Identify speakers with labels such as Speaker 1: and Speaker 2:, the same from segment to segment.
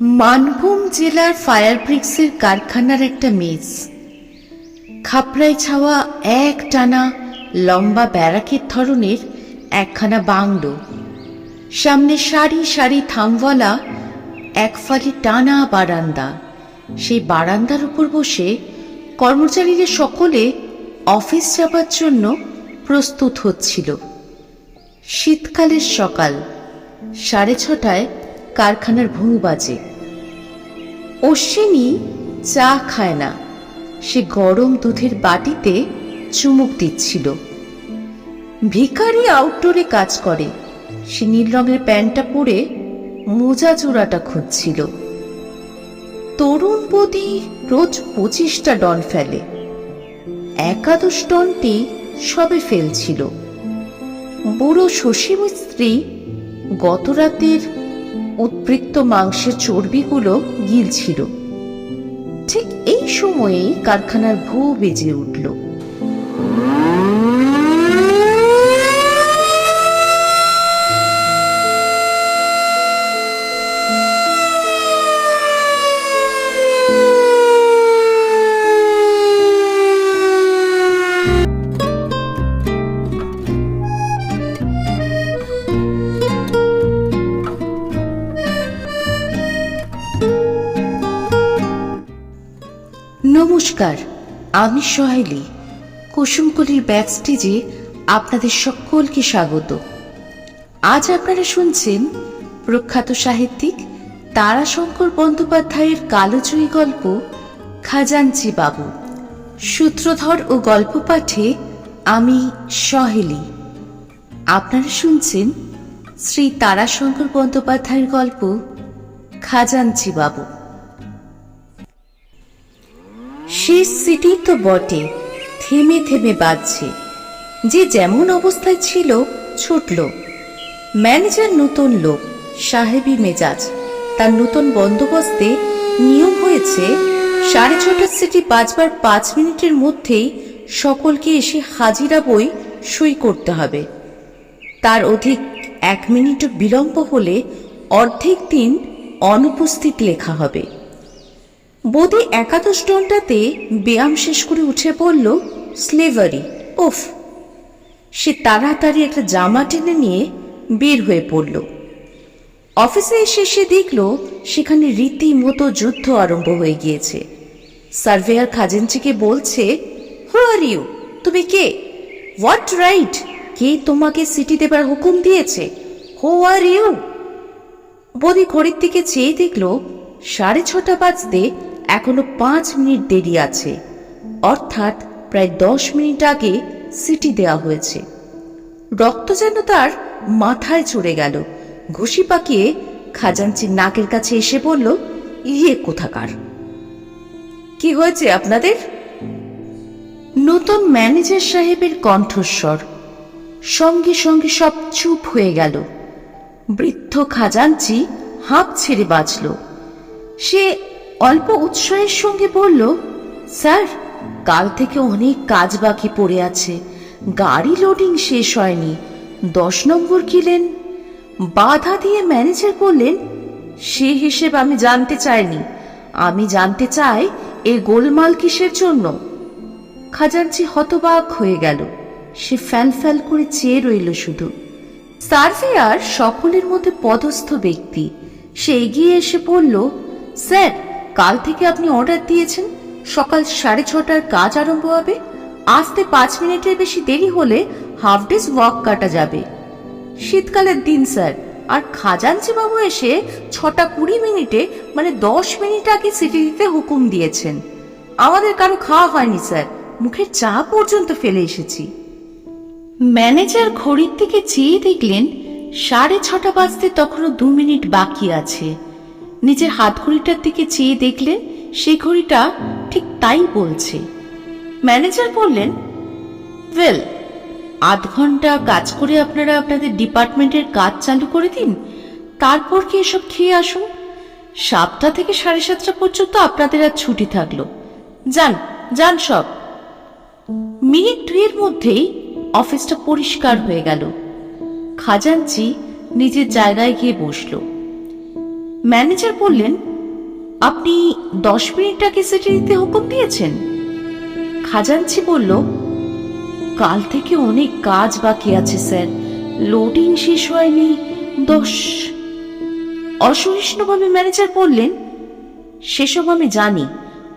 Speaker 1: মানভূম জেলার ফায়ার ব্রিক্সের কারখানার একটা মেজ। খাপড়ায় ছাওয়া এক টানা লম্বা ব্যারাকের ধরনের একখানা বাংলো। সামনে সারি সারি থামওয়ালা এক ফালি টানা বারান্দা। সেই বারান্দার উপর বসে কর্মচারীরা সকলে অফিস যাবার জন্য প্রস্তুত হচ্ছিল। শীতকালের সকাল, সাড়ে ছটায় কারখানার ভুঁ বাজে। অশ্বিনী চা খায় না। সে গরম দুধের বাটিতে চুমুক দিচ্ছিল। ভিখারি আউটডোরে কাজ করে। সে নীল রঙের প্যান্টটা পরে মোজা চূড়াটা খুঁজছিল। তরুণ রোজ পঁচিশটা ডন ফেলে। একাদশ ডনটি সবে ফেলছিল। বুড়ো শশী মিস্ত্রি গত রাতের উৎপৃক্ত মাংসের চর্বিগুলো গিলছিল। ঠিক এই সময়েই কারখানার ভূ বেজে উঠল। নমস্কার, আমি সোহেলি কুসুমকলির ব্যাক স্টেজে আপনাদের সকলকে স্বাগত। আজ আপনারা শুনছেন প্রখ্যাত সাহিত্যিক তারাশঙ্কর বন্দ্যোপাধ্যায়ের কালোজয়ী গল্প খাজাঞ্চি বাবু। সূত্রধর ও গল্প পাঠে আমি সহেলি আপনারা শুনছেন শ্রী তারাশঙ্কর বন্দ্যোপাধ্যায়ের গল্প খাজাঞ্চি বাবু। শেষ সিটি তো বটে। থেমে থেমে বাজছে। যে যেমন অবস্থায় ছিল, ছুটল। ম্যানেজার নতুন লোক, সাহেবি মেজাজ। তার নতুন বন্দোবস্তে নিয়ম হয়েছে। সাড়ে ছটার সিটি বাজবার পাঁচ মিনিটের মধ্যেই সকলকে এসে হাজিরা বই সই করতে হবে। তার অধিক এক মিনিট বিলম্ব হলে অর্ধেক দিন অনুপস্থিত লেখা হবে। বোধে একাদশ টনটাতে ব্যায়াম শেষ করে উঠে পড়ল স্লেভারি। উফ! সে তাড়াতাড়ি একটা জামা টেনে নিয়ে বের হয়ে পড়ল। অফিসে এসে সে দেখল সেখানে রীতিমতো যুদ্ধ আরম্ভ হয়ে গিয়েছে। সার্ভেয়ার খাজাঞ্চিকে বলছে হু আর ইউ তুমি কে? হোয়াট রাইট কে তোমাকে সিটি দেবার হুকুম দিয়েছে? হু আর ইউ বদি ঘড়ির দিকে চেয়ে দেখল, সাড়ে ছটা বাজতে এখনও পাঁচ মিনিট দেরি আছে। অর্থাৎ প্রায় দশ মিনিট আগে সিটি দেওয়া হয়েছে। রক্ত যেন তার মাথায় চড়ে গেল। ঘুষি পাকিয়ে খাজাঞ্চির নাকের কাছে এসে বলল ইয়ে কোথাকার? কি হয়েছে আপনাদের? নতুন ম্যানেজার সাহেবের কণ্ঠস্বর সঙ্গে সঙ্গে সব চুপ হয়ে গেল। বৃদ্ধ খাজাঞ্চি হাঁপ ছেড়ে বাঁচল। সে অল্প উৎসাহের সঙ্গে বলল, স্যার, কাল থেকে অনেক কাজ বাকি পড়ে আছে। গাড়ি লোডিং শেষ হয়নি। দশ নম্বর কিলেন বাধা দিয়ে ম্যানেজার বললেন, সে হিসেব আমি জানতে চাইনি। আমি জানতে চাই এ গোলমাল কিসের জন্য? খাজাঞ্চি হতবাক হয়ে গেল। সে ফ্যাল ফ্যাল করে চেয়ে রইল শুধু। সার্ভেয়ার সকলের মধ্যে পদস্থ ব্যক্তি। সে এগিয়ে এসে বলল, স্যার কাল থেকে আপনি অর্ডার দিয়েছেন। সকাল সাড়ে ছটার কাজ আরম্ভ হবে। আসতে পাঁচ মিনিটের বেশি দেরি হলে হাফ ডেজ ওয়াক কাটা যাবে। শীতকালের দিন, স্যার। আর খাজাঞ্চি বাবু এসে ছটা কুড়ি মিনিটে মানে দশ মিনিট আগে সিটি দিতে হুকুম দিয়েছেন। আমাদের কারও খাওয়া হয়নি, স্যার। মুখের চা পর্যন্ত ফেলে এসেছি। ম্যানেজার ঘড়ির দিকে চেয়ে দেখলেন সাড়ে ছটা বাজতে তখনও দু মিনিট বাকি আছে। নিজের হাত ঘড়িটার দিকে চেয়ে দেখলে সেই ঘড়িটা ঠিক তাই বলছে। ম্যানেজার বললেন, ওয়েল, আধ ঘণ্টা কাজ করে আপনারা আপনাদের ডিপার্টমেন্টের কাজ চালু করে দিন, তারপর কি এসব খেয়ে আসুন? সাতটা থেকে সাড়ে সাতটা পর্যন্ত আপনাদের আর ছুটি থাকল। যান যান সব। মিনিট দুয়ের মধ্যেই অফিসটা পরিষ্কার হয়ে গেল। খাজাঞ্চি নিজের জায়গায় গিয়ে বসল। ম্যানেজার বললেন, আপনি দশ মিনিট আগে সেটি দিতে হুকুম দিয়েছেন? খাজাঞ্চি বলল, কাল থেকে অনেক কাজ বাকি আছে, স্যার। লোডিং শেষ হয়নি, দশ অসহিষ্ণুভাবে ম্যানেজার বললেন, সেসব আমি জানি।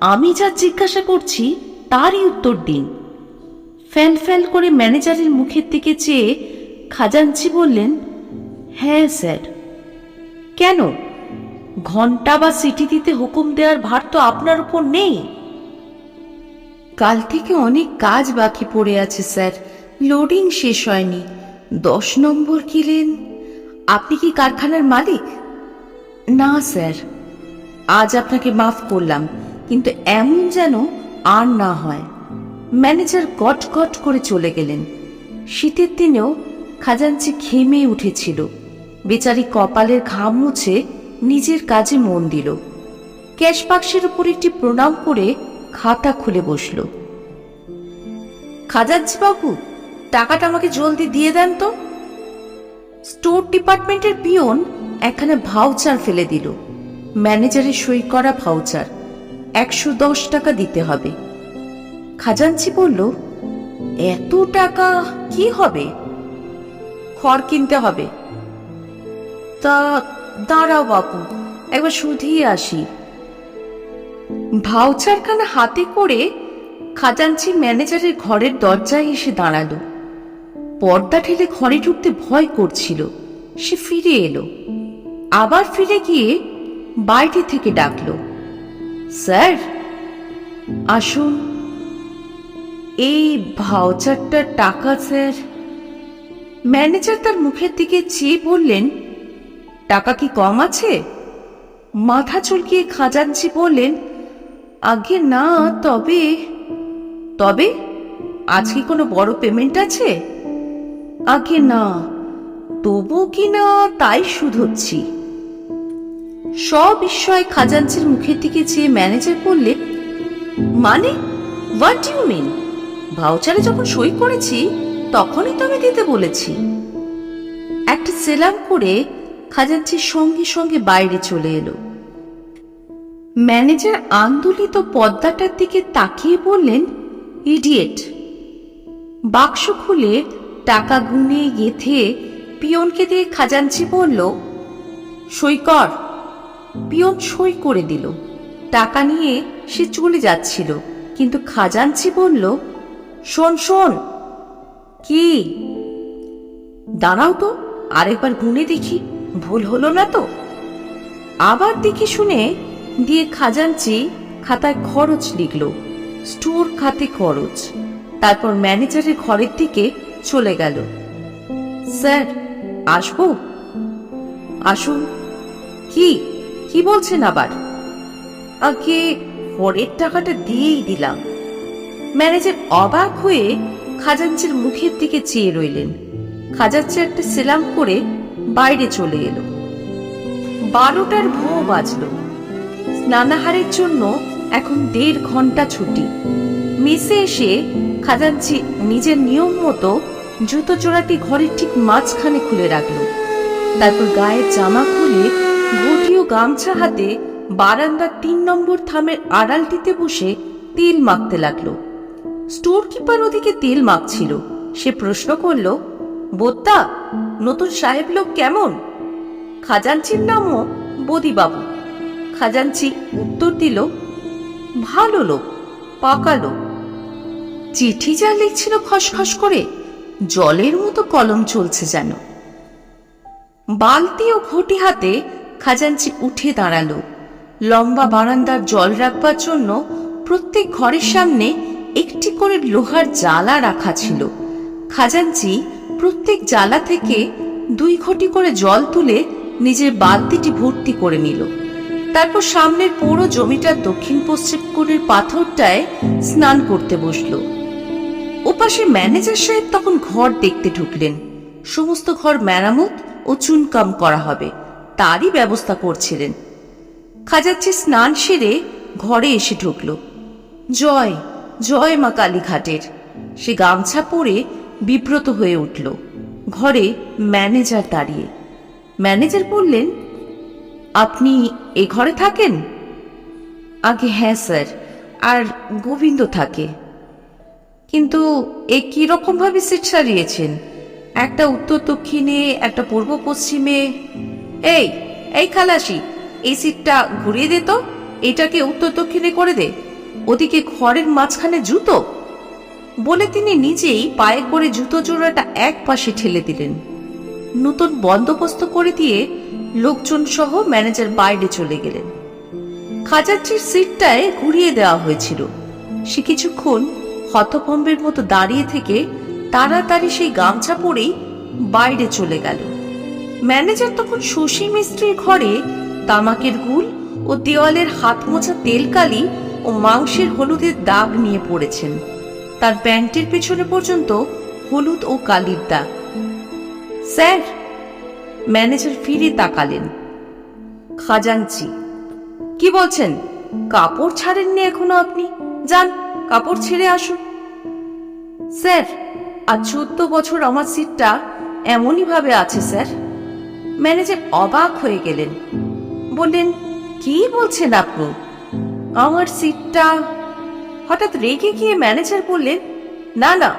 Speaker 1: আমি যা জিজ্ঞাসা করছি, তারই উত্তর দিন ফ্যাল ফ্যাল করে ম্যানেজারের মুখের দিকে চেয়ে খাজাঞ্চি বললেন হ্যাঁ স্যার। কেন? ঘণ্টা বা সিটি দিতে হুকুম দেওয়ার ভার তো আপনার উপর নেই। কাল থেকে অনেক কাজ বাকি পড়ে আছে, স্যার। লোডিং শেষ হয়নি। দশ নম্বর কিলেন। আপনি কি কারখানার মালিক? না, স্যার। আজ আপনাকে মাফ করলাম, কিন্তু এমন যেন আর না হয়। ম্যানেজার গট গট করে চলে গেলেন। শীতের দিনেও খাজাঞ্চি ঘেমে উঠেছিল। বেচারি কপালের ঘাম মুছে নিজের কাজে মন দিল। ক্যাশ বাক্সের উপর একটি প্রণাম করে খাতা খুলে বসল। বাবু টাকাটা আমাকে জলদি দিয়ে দেন তো। স্টোর ডিপার্টমেন্টের পিয়ন একখানে ভাউচার ফেলে দিল। ম্যানেজারের সই করা ভাউচার, একশো দশ টাকা দিতে হবে। খাজাঞ্চি বলল, এত টাকা কি হবে? খড় কিনতে হবে। তা দাঁড়াও বাপু, একবার শুধিয়ে আসি। ভাউচারখানা হাতে করে খাজাঞ্চি ম্যানেজারের ঘরের দরজায় এসে দাঁড়াল। পর্দা ঠেলে ঘরে ঢুকতে ভয় করছিল। সে ফিরে এলো। আবার ফিরে গিয়ে বাইরে থেকে ডাকলো, স্যার, আসুন। এই ভাউচারটার টাকা, স্যার? ম্যানেজার তার মুখের দিকে চেয়ে বললেন টাকা কি কম আছে? মাথা চুলকিয়ে খাজাঞ্চি বললেন, আগে না, তবে তবে? আজ কি কোনো বড় পেমেন্ট আছে? আগে না, তবু কি না, তাই শুধোচ্ছি। সবিস্ময় খাজাঞ্চির মুখের দিকে চেয়ে ম্যানেজার বললে মানে হোয়াট ইউ মিন ভাউচারে যখন সই করেছি, তখনই তো আমি দিতে বলেছি। একটা সেলাম করে খাজাঞ্চির সঙ্গে সঙ্গে বাইরে চলে এলো। ম্যানেজার আন্দোলিত পদ্মাটার দিকে তাকিয়ে বললেন, ইডিয়েট। বাক্স খুলে টাকা গুনে গেথে পিয়নকে দিয়ে খাজাঞ্চি বলল, সই কর। পিয়ন সই করে দিল। টাকা নিয়ে সে চলে যাচ্ছিল, কিন্তু খাজাঞ্চি বলল, শোন শোন। কি? দাঁড়াও তো, আরেকবার গুনে দেখি। ভুল হলো না তো? আবার দেখে শুনে দিয়ে খাজাঞ্চি খাতায় খরচ লিখল, স্টোর খাতে খরচ। তারপর ম্যানেজারের ঘরের দিকে চলে গেল। স্যার, আসব? আসুন। কি? কি বলছেন আবার? আগে পরের টাকাটা দিয়েই দিলাম। ম্যানেজার অবাক হয়ে খাজাঞ্চির মুখের দিকে চেয়ে রইলেন। খাজাঞ্চি একটা সেলাম করে বাইরে চলে এলো। বারোটার ভোঁ বাজলো। স্নানাহারের জন্য এখন দেড় ঘণ্টা ছুটি। মেসে এসে খাজাঞ্চি নিজের নিয়ম মতো জুতো জোড়াটি ঘরের ঠিক মাঝখানে খুলে রাখল। তারপর গায়ের জামা খুলে ঘটি ও গামছা হাতে বারান্দার তিন নম্বর থামের আড়ালটিতে বসে তেল মাখতে লাগল। স্টোর কিপার ওদিকে তেল মাখছিল। সে প্রশ্ন করল বোত্তা, নতুন সাহেব লোক কেমন? খাজাঞ্চির নামও বদিবাবু। খাজাঞ্চি উত্তর দিল, ভালো লোক, পাকা লোক। চিঠি যা লিখছিল খসখস করে, জলের মতো কলম চলছে যেন। বালতি ও ঘটি হাতে খাজাঞ্চি উঠে দাঁড়াল। লম্বা বারান্দার জল রাখবার জন্য প্রত্যেক ঘরের সামনে একটি করে লোহার জালা রাখা ছিল। খাজাঞ্চি প্রত্যেক জালা থেকে দুই ঘটি করে জল তুলে নিজের বালতিটি ভর্তি করে নিল। তারপর সামনের পুরো জমিটার দক্ষিণ পশ্চিম কোণের পাথরটায় স্নান করতে বসল। ওপাশে ম্যানেজার সাহেব তখন ঘর দেখতে ঢুকলেন। সমস্ত ঘর মেরামত ও চুনকাম করা হবে, তারই ব্যবস্থা করছিলেন। খাজাচ্ছি স্নান সেরে ঘরে এসে ঢুকল। জয় জয় মা কালীঘাটের। সে গামছা পরে বিব্রত হয়ে উঠল। ঘরে ম্যানেজার দাঁড়িয়ে। ম্যানেজার বললেন, আপনি এ ঘরে থাকেন? আগে হ্যাঁ স্যার। আর গোবিন্দ থাকে। কিন্তু এ কীরকম ভাবে সিট সারিয়েছেন? একটা উত্তর দক্ষিণে, একটা পূর্ব পশ্চিমে। এই এই খালাসি, এই সিটটা ঘুরিয়ে দে তো। এটাকে উত্তর দক্ষিণে করে দে। ওদিকে ঘরের মাঝখানে জুতো। বলে তিনি নিজেই পায়ে করে জুতো জোড়াটা এক পাশে ঠেলে দিলেন। নতুন বন্দোবস্ত করে দিয়ে লোকজন সহ ম্যানেজার বাইরে চলে গেলেন। খাজাচ্ছির সিটটায় ঘুরিয়ে দেওয়া হয়েছিল। সে কিছুক্ষণ হতভম্বের মতো দাঁড়িয়ে থেকে তাড়াতাড়ি সেই গামছা পরেই বাইরে চলে গেল। ম্যানেজার তখন শশী মিস্ত্রির ঘরে তামাকের গুল ও দেওয়ালের হাত মোছা তেলকালি ও মাংসের হলুদের দাগ নিয়ে পড়েছেন। তার প্যান্টের পেছনে পর্যন্ত হলুদ ও কালির দাগ। স্যার, ম্যানেজার ফিরে তাকালেন। খাজাঞ্চি, কি বলছেন? কাপড় ছাড়েননি এখনও আপনি? যান, কাপড় ছেড়ে আসুন। স্যার, আজ চোদ্দ বছর আমার সিটটা এমনই ভাবে আছে, স্যার। ম্যানেজার অবাক হয়ে গেলেন। বললেন, কি বলছেন আপনি? আমার সিটটা হঠাৎ রেগে গিয়ে ম্যানেজার বললেন, না না,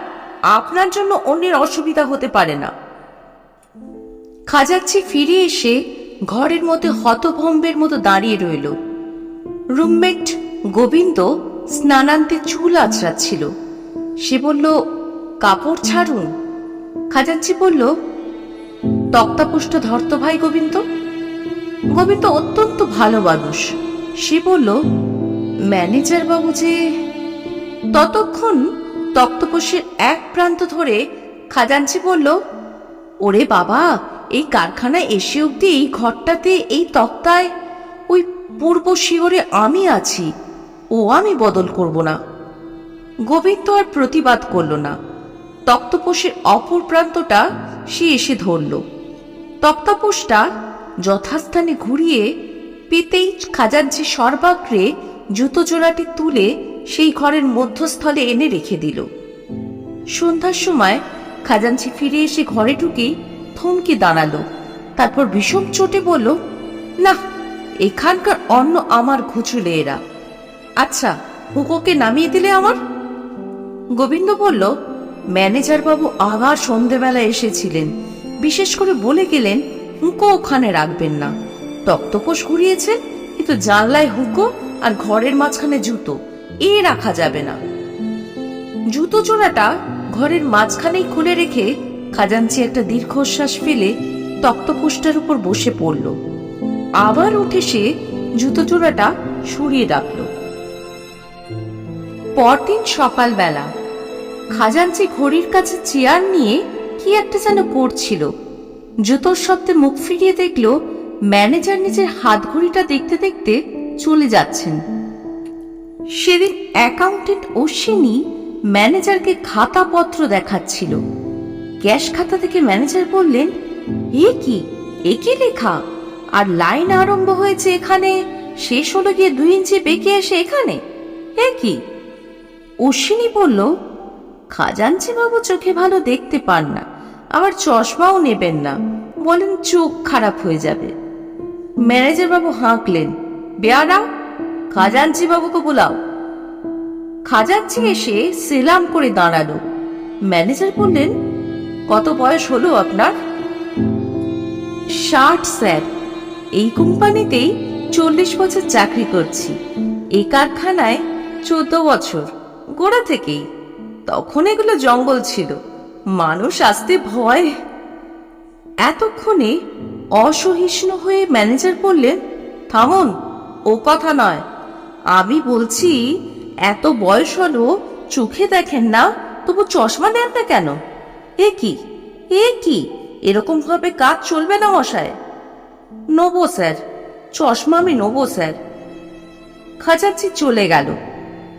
Speaker 1: আপনার জন্য অন্যের অসুবিধা হতে পারে না। খাজাচ্ছি ফিরে এসে ঘরের মধ্যে হতভম্বের মতো দাঁড়িয়ে রইল। রুমমেট গোবিন্দ স্নানান্তে চুল আছড়াচ্ছিল সে বলল, কাপড় ছাড়ুন। খাজাচ্ছি বলল, তক্তাপুষ্ট ধরত ভাই গোবিন্দ গোবিন্দ অত্যন্ত ভালো মানুষ। সে বলল ম্যানেজার বাবু যে ততক্ষণ তক্তপোষের এক প্রান্ত ধরে খাজাঞ্চি বলল, ওরে বাবা, এই কারখানায় এসে অব্দি এই ঘরটাতে, এই তক্তায় ওই পূর্ব শিওরে আমি আছি। ও আমি বদল করব না। গোবিন্দ আর প্রতিবাদ করল না। তক্তপোষের অপর প্রান্তটা সে এসে ধরল। তক্তাপোষটা যথাস্থানে ঘুরিয়ে পেতেই খাজাঞ্চি সর্বাগ্রে জুতো জোড়াটি তুলে সেই ঘরের মধ্যস্থলে এনে রেখে দিল। সন্ধ্যার সময় খাজাঞ্চি ফিরে এসে ঘরে ঢুকেই থমকে দাঁড়াল। তারপর ভীষণ চোটে বলল না এখানকার অন্ন আমার ঘুচুলে এরা। আচ্ছা হুকোকে নামিয়ে দিলে আমার? গোবিন্দ বলল ম্যানেজার বাবু আবার সন্ধেবেলা এসেছিলেন। বিশেষ করে বলে গেলেন হুঁকো ওখানে রাখবেন না। তক্তপোষ ঘুরিয়েছে, কিন্তু জানলায় হুঁকো আর ঘরের মাঝখানে জুতো। এ রাখা যাবে না। জুতো জোড়াটা ঘরের মাঝখানেই খুলে রেখে খাজাঞ্চি একটা দীর্ঘশ্বাস ফেলে তক্তপোষটার উপর বসে পড়ল। আবার উঠে সে জুতো জোড়াটা সরিয়ে রাখল। পরদিন সকালবেলা খাজাঞ্চি ঘড়ির কাছে চেয়ার নিয়ে কি একটা যেন করছিল। জুতোর শব্দে মুখ ফিরিয়ে দেখল, ম্যানেজার নিজের হাত ঘড়িটা দেখতে দেখতে চলে যাচ্ছেন। সেদিন অ্যাকাউন্টেন্ট অশ্বিনী ম্যানেজারকে খাতাপত্র দেখাচ্ছিল। ক্যাশ খাতা থেকে ম্যানেজার বললেন, এ কি? এ কি লেখা? আর লাইন আরম্ভ হয়েছে এখানে, শেষ হলো গিয়ে দুই ইঞ্চি বেঁকে এসে এখানে। এ কি? অশ্বিনী বলল খাজাঞ্চি বাবু চোখে ভালো দেখতে পান না, আবার চশমাও নেবেন না। বলেন চোখ খারাপ হয়ে যাবে। ম্যানেজার বাবু হাঁকলেন, বেয়ারা খাজাঞ্চি বাবুকে বোলাও। খাজাঞ্চি এসে সেলাম করে দাঁড়াল। ম্যানেজার বললেন, কত বয়স হলো আপনার? ষাট, স্যার। এই কোম্পানিতেই চল্লিশ বছর চাকরি করছি। এই কারখানায় চোদ্দ বছর, গোড়া থেকেই। তখন এগুলো জঙ্গল ছিল। মানুষ আসতে ভয়। এতক্ষণে অসহিষ্ণু হয়ে ম্যানেজার বললেন, থামুন, ও কথা নয়। আমি বলছি, এত বয়স হলো, চোখে দেখেন না, তবু চশমা নেন না কেন? এ কি? এ কি? এরকম ভাবে কাজ চলবে না মশায়? নবো স্যার, চশমা আমি নবো স্যার। খাজাচ্ছি চলে গেল।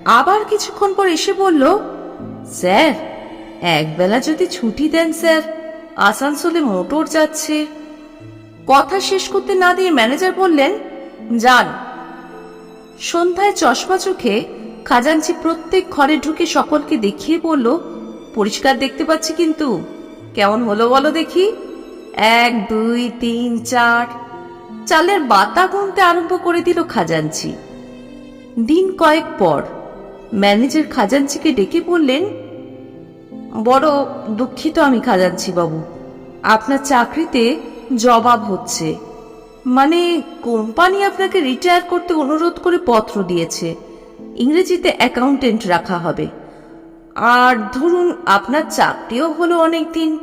Speaker 1: আবার কিছুক্ষণ পর এসে বলল, স্যার, একবেলা যদি ছুটি দেন স্যার, আসানসোলে মোটর যাচ্ছে। কথা শেষ করতে না দিয়ে ম্যানেজার বললেন, যান সন্ধ্যায় চশমা চোখে খাজাঞ্চি প্রত্যেক ঘরে ঢুকে সকলকে দেখিয়ে বলল, পরিষ্কার দেখতে পাচ্ছি কিন্তু। কেমন হলো বলো দেখি। এক, দুই, তিন, চার। চালের বাতা গুনতে আরম্ভ করে দিল খাজাঞ্চি। দিন কয়েক পর ম্যানেজার খাজাঞ্চিকে ডেকে বললেন, বড় দুঃখিত আমি খাজাঞ্চি বাবু। আপনার চাকরিতে জবাব হচ্ছে। মানে কোম্পানি আপনাকে রিটায়ার করতে অনুরোধ করে পত্র দিয়েছে। ইংরেজিতে অ্যাকাউন্টেন্ট রাখা হবে। আর ধরুন, আপনার চাকরিও হলো অনেক দিন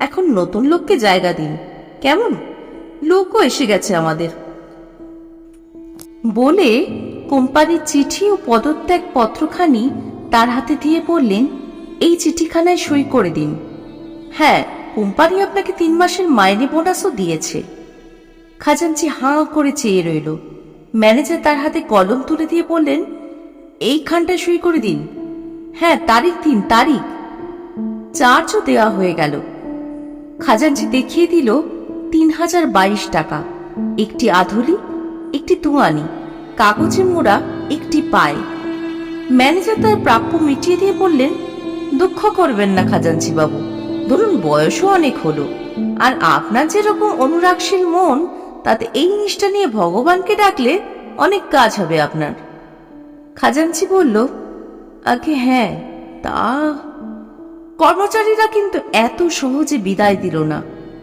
Speaker 1: এখন নতুন লোককে জায়গা দিন। কেমন? লোকও এসে গেছে আমাদের। বলে কোম্পানির চিঠি ও পদত্যাগ পত্রখানি তার হাতে দিয়ে বললেন, এই চিঠিখানায় সই করে দিন। হ্যাঁ কোম্পানি আপনাকে তিন মাসের মাইনে বোনাসও দিয়েছে। খাজাঞ্চি হাঁ করে চেয়ে রইল। ম্যানেজার তার হাতে কলম তুলে দিয়ে বললেন এইখানটায় সই করে দিন। হ্যাঁ তারিখ দিন, তারিখ। চার্জও দেওয়া হয়ে গেল। খাজাঞ্চি দেখিয়ে দিল, তিন হাজার বাইশ টাকা। একটি আধুলি, একটি তুয়ানি, কাগজে মোড়া, একটি পায়। ম্যানেজার তার প্রাপ্য মিটিয়ে দিয়ে বললেন, দুঃখ করবেন না খাজাঞ্চি বাবু। ধরুন বয়সও অনেক হলো। আর আপনার যেরকম অনুরাগশীল মন তাতে এই জিনিসটা নিয়ে ভগবানকে ডাকলে অনেক কাজ হবে আপনার। খাজাঞ্চি বলল, আগে হ্যাঁ তা কর্মচারীরা কিন্তু এত সহজে বিদায় দিল না।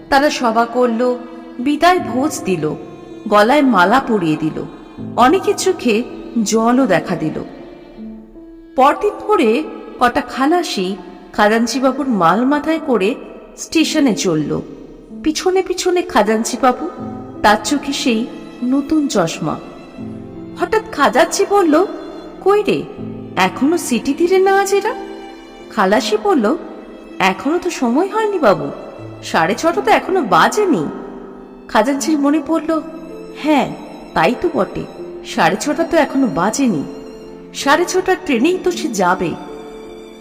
Speaker 1: তারা সভা করল, বিদায় ভোজ দিল, গলায় মালা পরিয়ে দিল অনেকের চোখে জলও দেখা দিল। পরদিন ভোরে কটা খালাসি খাজাঞ্চিবাবুর মাল মাথায় করে স্টেশনে চলল। পিছনে পিছনে খাজাঞ্চিবাবু তার চোখে সেই নতুন চশমা। হঠাৎ খাজাচ্ছি বলল, কই রে, এখনও সিটি দিলে না আজ এরা খালাসি বলল, এখনও তো সময় হয়নি বাবু, সাড়ে ছটা তো এখনও বাজেনি। খাজাঞ্চির মনে পড়ল হ্যাঁ তাই তো বটে, সাড়ে ছটা তো এখনও বাজেনি, সাড়ে ছটার ট্রেনেই তো সে যাবে।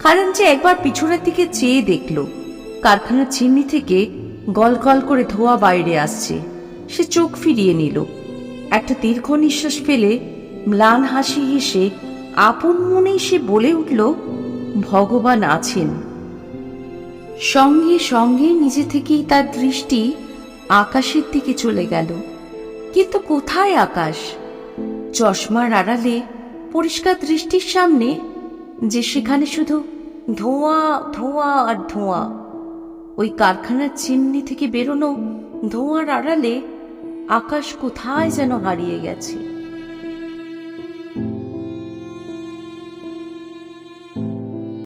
Speaker 1: খাজাঞ্চি একবার পিছনের দিকে চেয়ে দেখল, কারখানার চিমনি থেকে গল গল করে ধোয়া বাইরে আসছে। সে চোখ ফিরিয়ে নিল। একটা দীর্ঘ নিঃশ্বাস ফেলে ম্লান হাসি হেসে আপন মনেই সে বলে উঠল, ভগবান আছেন। সঙ্গে সঙ্গে নিজে থেকেই তার দৃষ্টি আকাশের দিকে চলে গেল। কিন্তু কোথায় আকাশ? চশমার আড়ালে পরিষ্কার দৃষ্টির সামনে যে সেখানে শুধু ধোঁয়া ধোঁয়া আর ধোঁয়া। ওই কারখানার চিমনি থেকে বেরোনো ধোঁয়ার আড়ালে আকাশ কোথায় যেন হারিয়ে গেছে।